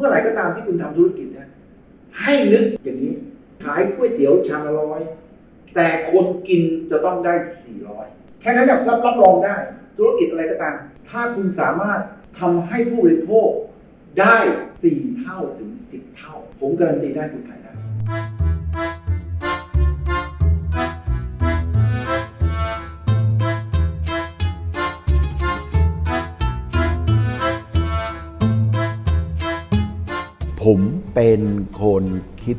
มื่อไหร่ก็ตามที่คุณทำธุรกิจนะให้นึกอย่างนี้ ขายก๋วยเตี๋ยวชามละร้อยแต่คนกินจะต้องได้ 400 แค่นั้นเนี่ยรับรับรองได้ ธุรกิจอะไรก็ตาม ถ้าคุณสามารถทำให้ผู้บริโภคได้ 4 เท่าถึง 10 เท่า ผมการันตีได้คุณขายได้ ผมเป็นคนคิด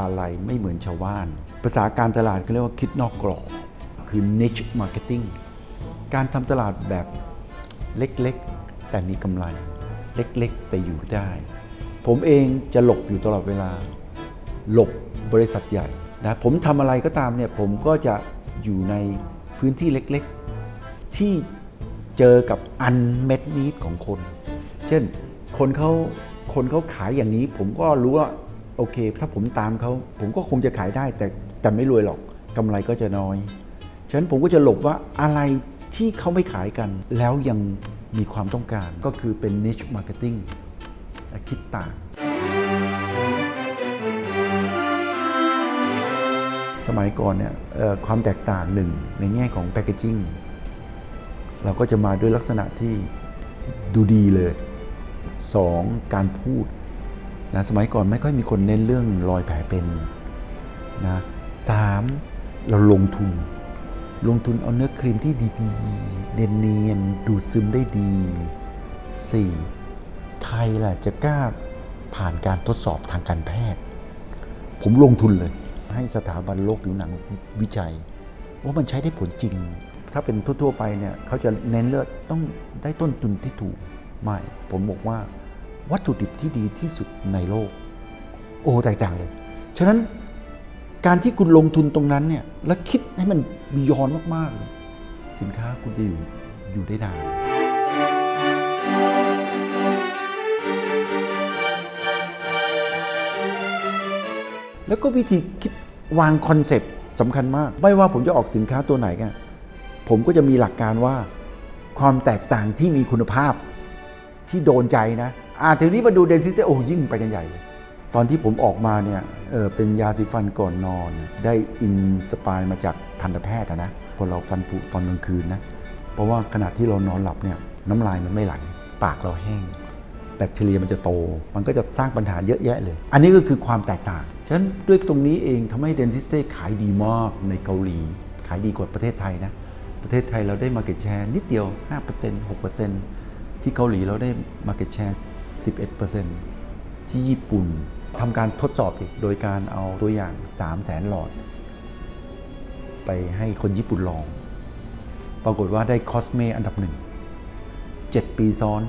อะไรไม่เหมือนชาวบ้าน ภาษาการตลาดเขาเรียกว่าคิดนอกกรอบ คือ niche marketing การทำตลาดแบบเล็กๆ แต่มีกำไร เล็กๆ แต่อยู่ได้ ผมเองจะหลบอยู่ตลอดเวลา หลบบริษัทใหญ่นะผมทำอะไรก็ตามเนี่ยผมก็จะอยู่ในพื้นที่เล็กๆ ที่เจอกับอันเม็ดนิดของคน เช่น คนเขาคนเขาขายอย่างนี้ ผมก็รู้ว่าโอเค ถ้าผมตามเขาผมก็คงจะขายได้ แต่แต่ไม่รวยหรอกกำไรก็จะน้อย ฉะนั้นผมก็จะหลบว่าอะไรที่เขาไม่ขายกัน แล้วยังมีความต้องการก็คือเป็น niche marketing คิดต่าง สมัยก่อนเนี่ยความแตกต่างหนึ่งในแง่ของแพ c เกจิ้งเราก็จะมาด้วยลักษณะที่ดูดีเลย 2. การพูดนะสมัยก่อนไม่ค่อยมีคนเน้นเรื่องรอยแผลเป็นนะสามเราลงทุน ลงทุนเอาเนื้อครีมที่ดีๆเนียนๆดูดซึมได้ดี 4. ใครล่ะจะกล้าผ่านการทดสอบทางการแพทย์ ผมลงทุนเลย ให้สถาบันโรคผิวหนังวิจัย ว่ามันใช้ได้ผลจริง ถ้าเป็นทั่วๆไปเนี่ยเขาจะเน้นเลือดต้องได้ต้นทุนที่ถูก ไม่ ผมบอกว่าวัตถุดิบที่ดีที่สุดในโลก โอ้แตกต่างเลย ฉะนั้นการที่คุณลงทุนตรงนั้นเนี่ยแล้วคิดให้มันบียอนมากๆเลยสินค้าคุณจะอยู่อยู่ได้นานแล้วก็วิธีคิดวางคอนเซปต์สำคัญมาก ไม่ว่าผมจะออกสินค้าตัวไหนกันผมก็จะมีหลักการว่า ความแตกต่างที่มีคุณภาพ ที่โดนใจนะอ่าทีนี้มาดูเดนซิสเตโอ้ยิ่งไปกันใหญ่เลย ตอนที่ผมออกมาเนี่ยเออเป็นยาสีฟันก่อนนอน ได้อินสปายมาจากทันตแพทย์นะคนเราฟันผุตอนกลางคืนนะ เพราะว่าขณะที่เรานอนหลับเนี่ยน้ำลายมันไม่ไหลปากเราแห้ง แบคทีเรียมันจะโต มันก็จะสร้างปัญหาเยอะแยะเลย อันนี้ก็คือความแตกต่าง ฉะนั้นด้วยตรงนี้เองทำให้เดนทิสเต้ขายดีมากในเกาหลี ขายดีกว่าประเทศไทยนะ ประเทศไทยเราได้ Market Share นิดเดียว 5% 6% ที่เกาหลีเราได้ Market Share 11%ที่ญี่ปุ่นทำการทดสอบอีกโดยการเอาตัวอย่าง 3 0 0แสนหลอด ไปให้คนญี่ปุ่นลอง ปรากฏว่าได้คอสเมอันดับหนึ่ง 7 ปีซ้อน